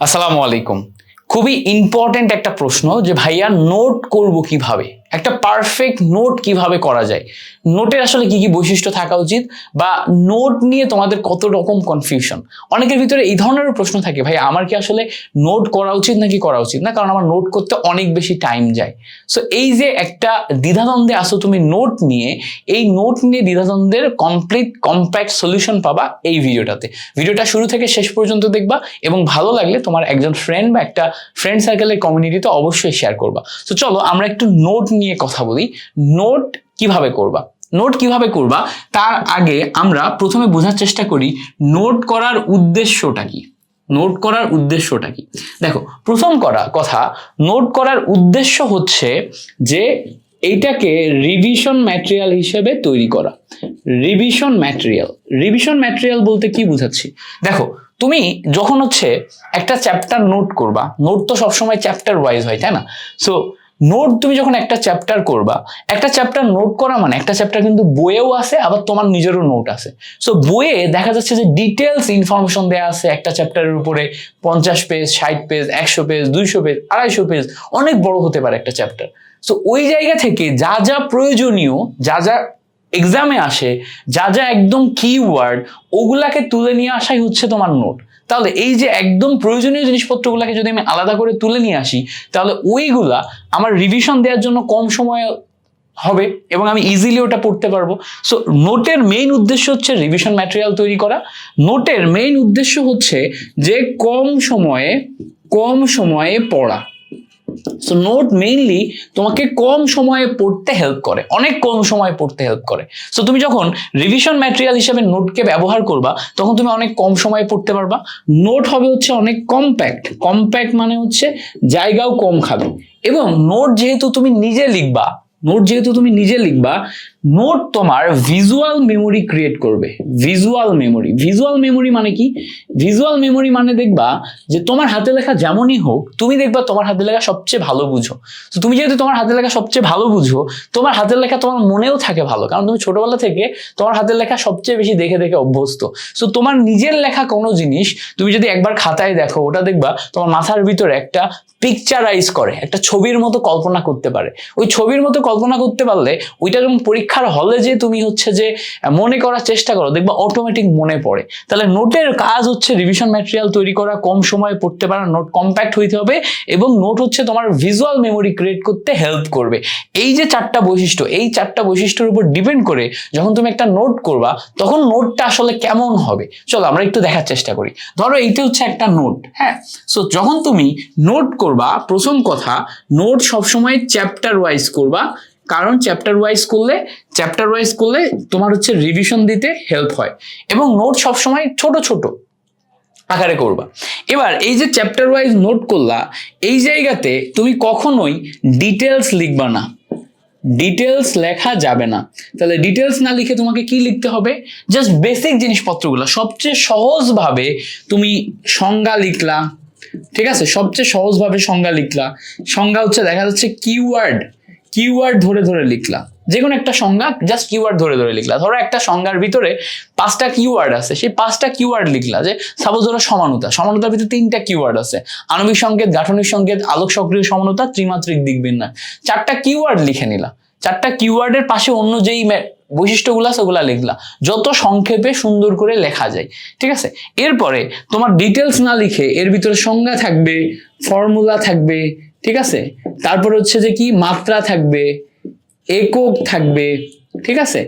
আসসালামু আলাইকুম। খুবই ইম্পর্টেন্ট একটা প্রশ্ন যে ভাইয়া নোট করব কীভাবে? একটা পারফেক্ট নোট কীভাবে করা যায়? নোটের আসলে কি কি বৈশিষ্ট্য থাকা উচিত? বা নোট নিয়ে তোমাদের কত রকম কনফিউশন অনেকের ভিতরে এই ধরনেরও প্রশ্ন থাকে, ভাই, আমার কি আসলে নোট করা উচিত নাকি করা উচিত না? কারণ আমার নোট করতে অনেক বেশি টাইম যায়। সো এই যে একটা দ্বিধাদ্বন্দ্বে আসো তুমি নোট নিয়ে, এই নোট নিয়ে দ্বিধাদ্বন্দ্বের কমপ্লিট কম্প্যাক্ট সলিউশন পাবা এই ভিডিওটাতে। ভিডিওটা শুরু থেকে শেষ পর্যন্ত দেখবা এবং ভালো লাগলে তোমার একজন ফ্রেন্ড বা একটা ফ্রেন্ড সার্কেলের কমিউনিটিতে অবশ্যই শেয়ার করবা। তো চলো আমরা একটু নোট নিয়ে কথা বলি নোট কীভাবে করবা? নোট কীভাবে করবা? তার আগে আমরা প্রথমে বোঝার চেষ্টা করি নোট করার উদ্দেশ্যটা কি? নোট করার উদ্দেশ্যটা কি? দেখো, প্রথম করা কথা নোট করার উদ্দেশ্য হচ্ছে যে এইটাকে রিভিশন ম্যাটেরিয়াল হিসেবে তৈরি করা। রিভিশন ম্যাটেরিয়াল রিভিশন ম্যাটেরিয়াল বলতে কি বুঝাচ্ছি? দেখো, তুমি যখন হচ্ছে একটা চ্যাপ্টার নোট করবা নোট তো সবসময় চ্যাপ্টার ওয়াইজ হয়, তাই না? সো নোট তুমি যখন একটা চ্যাপ্টার করবা, একটা চ্যাপ্টার নোট করা মানে একটা চ্যাপ্টার কিন্তু বইয়েও আছে, আবার তোমার নিজেরও নোট আছে। সো বইয়ে দেখা যাচ্ছে যে ডিটেলস ইনফরমেশন দেওয়া আছে, একটা চ্যাপ্টারের উপরে পঞ্চাশ পেজ ষাট পেজ একশো পেজ দুইশো পেজ আড়াইশো পেজ অনেক বড় হতে পারে একটা চ্যাপ্টার সো ওই জায়গা থেকে যা যা প্রয়োজনীয়, যা যা এক্সামে আসে, যা যা একদম কিওয়ার্ড ওগুলাকে তুলে নিয়ে আসাই হচ্ছে তোমার নোট তাহলে এই যে একদম প্রয়োজনীয় জিনিসপত্রগুলোকে যদি আমি আলাদা করে তুলে নিয়ে আসি, তাহলে ওইগুলা আমার রিভিশন দেওয়ার জন্য কম সময় হবে এবং আমি ইজিলি ওটা পড়তে পারব। সো নোটের মেইন উদ্দেশ্য হচ্ছে রিভিশন ম্যাটেরিয়াল তৈরি করা। নোটের মেইন উদ্দেশ্য হচ্ছে যে কম সময়ে কম সময়ে পড়া। সো নোট মেইনলি তোমাকে কম সময়ে পড়তে হেল্প করে, অনেক কম সময়ে পড়তে হেল্প করে। সো তুমি যখন রিভিশন ম্যাটেরিয়াল হিসেবে নোটকে ব্যবহার করবা, তখন তুমি অনেক কম সময়ে পড়তে পারবা। নোট হবে হচ্ছে অনেক কম্প্যাক্ট কম্প্যাক্ট মানে হচ্ছে জায়গাও কম খাবে। এবং নোট যেহেতু তুমি নিজে লিখবা নোট যেহেতু তুমি নিজে লিখবা নোট তোমার ভিজুয়াল মেমোরি ক্রিয়েট করবে। ভিজুয়াল মেমোরি ভিজুয়াল মেমোরি মানে কি? ভিজুয়াল মেমোরি মানে দেখবা যে তোমার হাতে লেখা যেমনই হোক, তুমি দেখবা তোমার হাতে লেখা সবচেয়ে ভালো বুঝো। তো তুমি যেহেতু তোমার হাতে লেখা সবচেয়ে ভালো বুঝো, তোমার হাতের লেখা তোমার মনেও থাকে ভালো। কারণ তুমি ছোটবেলা থেকে তোমার হাতের লেখা সবচেয়ে বেশি দেখে দেখে অভ্যস্ত। সো তোমার নিজের লেখা কোনো জিনিস তুমি যদি একবার খাতায় দেখো, ওটা দেখবা তোমার মাথার ভিতরে একটা পিকচারাইজ করে, একটা ছবির মতো কল্পনা করতে পারে। ওই ছবির মতো কল্পনা করতে পারলে ওইটা যখন পরীক্ষার হলে যে তুমি হচ্ছে যে মনে করার চেষ্টা করো, দেখবা অটোমেটিক মনে পড়ে। তাহলে নোটের কাজ হচ্ছে রিভিশন ম্যাটেরিয়াল তৈরি করা, কম সময়ে পড়তে পারা, নোট কম্প্যাক্ট হইতে হবে এবং নোট হচ্ছে তোমার ভিজুয়াল মেমোরি ক্রিয়েট করতে হেল্প করবে। এই যে চারটা বৈশিষ্ট্য, এই চারটা বৈশিষ্ট্যের উপর ডিপেন্ড করে যখন তুমি একটা নোট করবা, তখন নোটটা আসলে কেমন হবে? চলো আমরা একটু দেখার চেষ্টা করি। ধরো এইটা হচ্ছে একটা নোট হ্যাঁ? সো যখন তুমি নোট করবা, প্রথম কথা, নোট সবসময় চ্যাপ্টার ওয়াইজ করবা। কারণ চ্যাপ্টার ওয়াইজ করলে চ্যাপ্টার ওয়াইজ করলে তোমার হচ্ছে রিভিশন দিতে হেল্প হয়। এবং নোট সবসময় ছোট ছোট আকারে করবা। এবার এই যে চ্যাপ্টার ওয়াইজ নোট করলা, এই জায়গাতে তুমি কখনোই ডিটেলস লিখবা না। ডিটেলস লেখা যাবে না। তাহলে ডিটেলস না লিখে তোমাকে কি লিখতে হবে? জাস্ট বেসিক জিনিসপত্রগুলো। সবচেয়ে সহজভাবে তুমি সংজ্ঞা লিখলা। ঠিক আছে? সবচেয়ে সহজভাবে সংজ্ঞা লিখলা। সংজ্ঞা হচ্ছে দেখা যাচ্ছে কিওয়ার্ড কিওয়ার্ড ধরে ধরে লিখলা। যে কোনো একটা সংজ্ঞা জাস্ট কিওয়ার্ড ধরে ধরে লিখলা। ধরো একটা সংজ্ঞার ভিতরে পাঁচটা কিওয়ার্ড আছে, সেই পাঁচটা কিওয়ার্ড লিখলা যে সাপোজ ধরো সমানতা, সমানতার ভিতরে তিনটা কিওয়ার্ড আছে। আণবিক সংকেত, গাঠনিক সংকেত, আলোক সক্রিয় সমানতা, ত্রিমাত্রিক দিক বিন্যাস চারটা কিওয়ার্ড লিখে নিলা। চারটা কিওয়ার্ডের পাশে অন্য যেই বৈশিষ্ট্যগুলো আছে, ওগুলা লিখলা। যত সংক্ষেপে সুন্দর করে লেখা যায়, ঠিক আছে? এরপরে তোমার ডিটেলস না লিখে এর ভিতরে সংজ্ঞা থাকবে ফর্মুলা থাকবে, ঠিক আছে? তারপর হচ্ছে যে কি মাত্রা থাকবে একক থাকবে ঠিক আছে?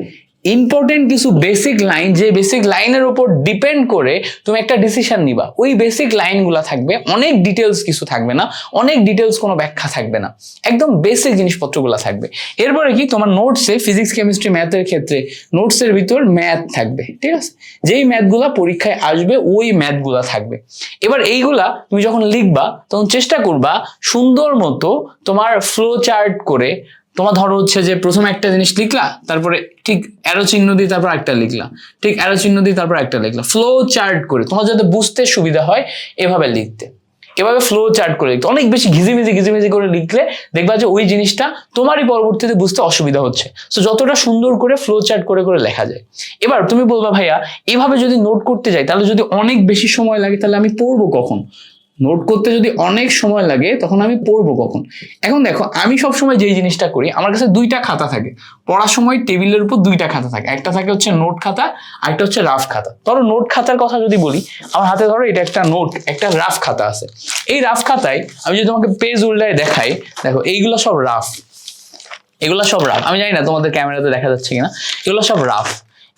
ইম্পর্টেন্ট কিছু বেসিক লাইন যে বেসিক লাইনের উপর ডিপেন্ড করে তুমি একটা ডিসিশন নিবা। ওই বেসিক লাইনগুলো থাকবে, অনেক ডিটেলস কিছু থাকবে না, অনেক ডিটেলস কোনো ব্যাখ্যা থাকবে না। একদম বেসিক জিনিসপত্রগুলো থাকবে। এরপরে কি, তোমার নোটসে ফিজিক্স কেমিস্ট্রি ম্যাথের ক্ষেত্রে নোটসের ভিতর ম্যাথ থাকবে, ঠিক আছে? যেই ম্যাথগুলা পরীক্ষায় আসবে, ওই ম্যাথগুলা থাকবে। এবার এইগুলা তুমি যখন লিখবা, তখন চেষ্টা করবা সুন্দর মতো তোমার ফ্লো চার্ট করে তোমার ধরো হচ্ছে যে প্রথমে একটা জিনিস লিখলা, তারপরে ঠিক অ্যারো চিহ্ন দিয়ে তারপর একটা লিখলা, ঠিক অ্যারো চিহ্ন দিয়ে তারপর একটা লিখলা ফ্লো চার্ট করে, তোমার যাতে বুঝতে সুবিধা হয় এভাবে লিখতে। এভাবে ফ্লো চার্ট করে লিখতে। অনেক বেশি ঘিজিমিজি ঘিজিমিজি করে লিখলে দেখবা যে ওই জিনিসটা তোমারই পরবর্তীতে বুঝতে অসুবিধা হচ্ছে। সো যতটা সুন্দর করে ফ্লো চার্ট করে করে লেখা যায়। এবার তুমি বলবা, ভাইয়া, এভাবে যদি নোট করতে যাই, তাহলে যদি অনেক বেশি সময় লাগে, তাহলে আমি পড়ব কখন? নোট করতে যদি অনেক সময় লাগে, তখন আমি পড়ব কখন? এখন দেখো, আমি সব সময় যেই জিনিসটা করি, আমার কাছে দুইটা খাতা থাকে। পড়ার সময় টেবিলের উপর দুইটা খাতা থাকে। একটা থাকে হচ্ছে নোট খাতা, আর একটা হচ্ছে রাফ খাতা। ধরো নোট খাতার কথা যদি বলি, আমার হাতে ধরো এটা একটা নোট, একটা রাফ খাতা আছে। এই রাফ খাতায় আমি যদি তোমাকে পেজ উল্টায় দেখাই, দেখো, এইগুলো সব রাফ। এগুলো সব রাফ। আমি জানি না তোমাদের ক্যামেরাতে দেখা যাচ্ছে কিনা। এগুলো সব রাফ।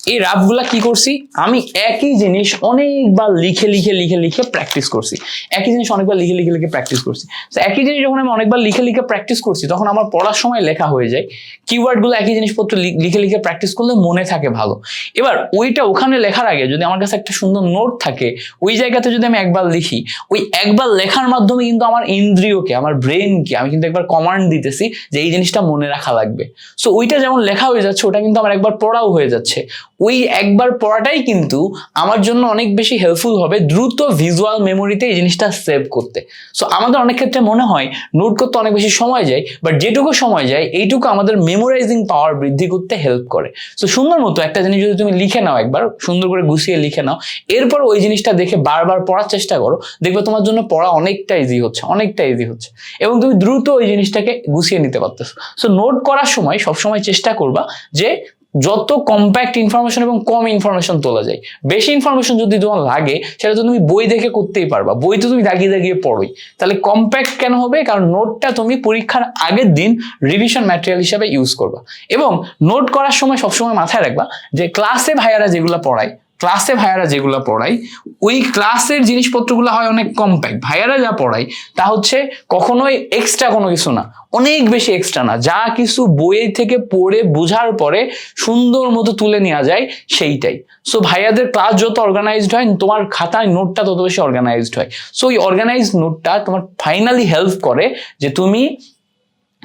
এই রাফগুলা কি করছি? আমি একই জিনিস অনেকবার লিখে লিখে লিখে লিখে প্র্যাকটিস করছি। একই জিনিস অনেকবার লিখে লিখে লিখে প্র্যাকটিস করছি। তো একই জিনিস যখন আমি অনেকবার লিখে লিখে প্র্যাকটিস করছি, তখন আমার পড়ার সময় লেখা হয়ে যায়। কিওয়ার্ডগুলো একই জিনিসপত্র লিখে লিখে প্র্যাকটিস করলে মনে থাকে ভালো। এবার ওইটা ওখানে লেখার আগে যদি আমার কাছে একটা সুন্দর নোট থাকে, ওই জায়গাতে যদি আমি একবার লিখি, ওই একবার লেখার মাধ্যমে কিন্তু আমার ইন্দ্রিয়কে, আমার ব্রেনকে আমি কিন্তু একবার কমান্ড দিতেছি যে এই জিনিসটা মনে রাখা লাগবে। সো ওইটা যেমন লেখা হয়ে যাচ্ছে, ওটা কিন্তু আমার একবার পড়াও হয়ে যাচ্ছে। ওই একবার পড়াটাই কিন্তু আমার জন্য অনেক বেশি হেল্পফুল হবে দ্রুত ভিজুয়াল মেমোরিতে এই জিনিসটা সেভ করতে। সো আমাদের অনেক ক্ষেত্রে মনে হয় নোট করতে অনেক বেশি সময় যায় বাট যেটুকু সময় যায়, এইটুকু আমাদের মেমোরাইজিং পাওয়ার বৃদ্ধি করতে হেল্প করে। সো সুন্দর মতো একটা জিনিস যদি তুমি লিখে নাও একবার, সুন্দর করে গুছিয়ে লিখে নাও, এরপর ওই জিনিসটা দেখে বারবার পড়ার চেষ্টা করো, দেখবে তোমার জন্য পড়া অনেকটা ইজি হচ্ছে, অনেকটা ইজি হচ্ছে। এবং তুমি দ্রুত ওই জিনিসটাকে গুছিয়ে নিতে পারতেছো। সো নোট করার সময় সবসময় চেষ্টা করবা যে যত কম্প্যাক্ট ইনফরমেশন এবং কম ইনফরমেশন তোলা যায়, বেশি ইনফরমেশন যদি তোমার লাগে, সেটা তো তুমি বই দেখে করতেই পারবা। বই তো তুমি দাগিয়ে দাগিয়ে পড়োই। তাহলে কম্প্যাক্ট কেন হবে? কারণ নোটটা তুমি পরীক্ষার আগের দিন রিভিশন ম্যাটেরিয়াল হিসাবে ইউজ করবা। এবং নোট করার সময় সবসময় মাথায় রাখবা যে ক্লাসে ভাইয়ারা যেগুলো পড়ায় ক্লাসে ভাইয়ারা যেগুলো পড়ায়, ওই ক্লাসের জিনিসপত্রগুলো হয় অনেক কম্প্যাক্ট ভাইয়ারা যা পড়ায়, তা হচ্ছে কখনোই এক্সট্রা কোনো কিছু না। অনেক বেশি এক্সট্রা না। যা কিছু বইয়ের থেকে পড়ে বোঝার পরে সুন্দর মতো তুলে নেওয়া যায়, সেইটাই। সো ভাইয়াদের ক্লাস যত অর্গানাইজড হয়, তোমার খাতায় নোটটা তত বেশি অর্গানাইজড হয়। সো ওই অর্গানাইজড নোটটা তোমার ফাইনালি হেল্প করে যে তুমি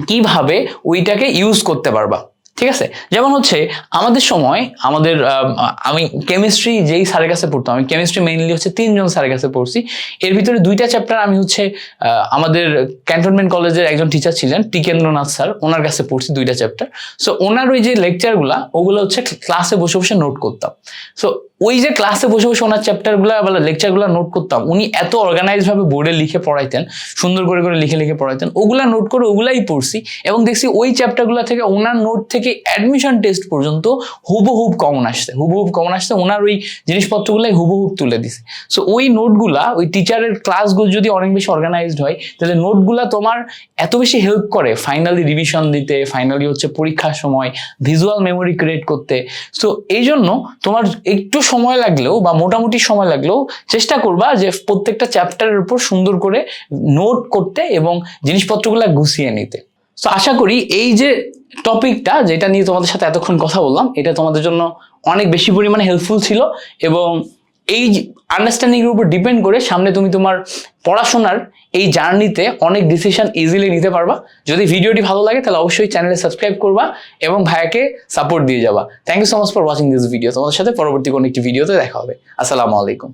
কীভাবে ওইটাকে ইউজ করতে পারবা। ঠিক আছে? যেমন হচ্ছে, আমাদের সময় আমাদের আমি কেমিস্ট্রি যেই স্যারের কাছে পড়তাম, আমি কেমিস্ট্রি মেইনলি হচ্ছে তিনজন স্যারের কাছে পড়ছি। এর ভিতরে দুইটা চ্যাপ্টার আমি হচ্ছে আমাদের ক্যান্টনমেন্ট কলেজের একজন টিচার ছিলেন, টিকেন্দ্রনাথ স্যার ওনার কাছে পড়ছি দুইটা চ্যাপ্টার সো ওনার ওই যে লেকচারগুলা ওগুলো হচ্ছে ক্লাসে বসে বসে নোট করতাম। সো ওই যে ক্লাসে বসে বসে ওনার চ্যাপ্টারগুলো বা লেকচারগুলো নোট করতাম, উনি এত অর্গানাইজ ভাবে বোর্ডে লিখে পড়াইতেন, সুন্দর করে করে লিখে লিখে পড়াইতেন, ওগুলা নোট করে ওগুলাই পড়ছি এবং দেখছি ওই চ্যাপ্টারগুলো থেকে ওনার নোট থেকে অ্যাডমিশন টেস্ট পর্যন্ত হুবহুব কমন আসছে, হুবহুব কমন আসছে, ওনার ওই জিনিসপত্রগুলাই হুবহুব তুলে দিছে। সো ওই নোটগুলা ওই টিচারের ক্লাসগুলো যদি অনেক বেশি অর্গানাইজড হয়, তাহলে নোটগুলা তোমার এত বেশি হেল্প করে ফাইনালি রিভিশন দিতে ফাইনালি হচ্ছে পরীক্ষার সময় ভিজুয়াল মেমোরি ক্রিয়েট করতে। সো এই জন্য তোমার একটু সময় লাগলেও বা মোটামুটি সময় লাগলেও চেষ্টা করবা যে প্রত্যেকটা চ্যাপ্টারের উপর সুন্দর করে নোট করতে এবং জিনিসপত্রগুলো গুছিয়ে নিতে। তো আশা করি এই যে টপিকটা যেটা নিয়ে তোমাদের সাথে এতক্ষণ কথা বললাম, এটা তোমাদের জন্য অনেক বেশি পরিমাণে হেল্পফুল ছিল এবং এই আন্ডারস্ট্যান্ডিং এর উপর ডিপেন্ড করে সামনে তুমি তোমার পড়াশোনার এই জার্নিতে অনেক ডিসিশন ইজিলি নিতে পারবা। যদি ভিডিওটি ভালো লাগে, তাহলে অবশ্যই চ্যানেলে সাবস্ক্রাইব করবা এবং ভাইয়াকে সাপোর্ট দিয়ে যাবা। Thank you so much for watching this video তোমাদের সাথে পরবর্তী কোনো একটি ভিডিওতে দেখা হবে। আসসালামু আলাইকুম।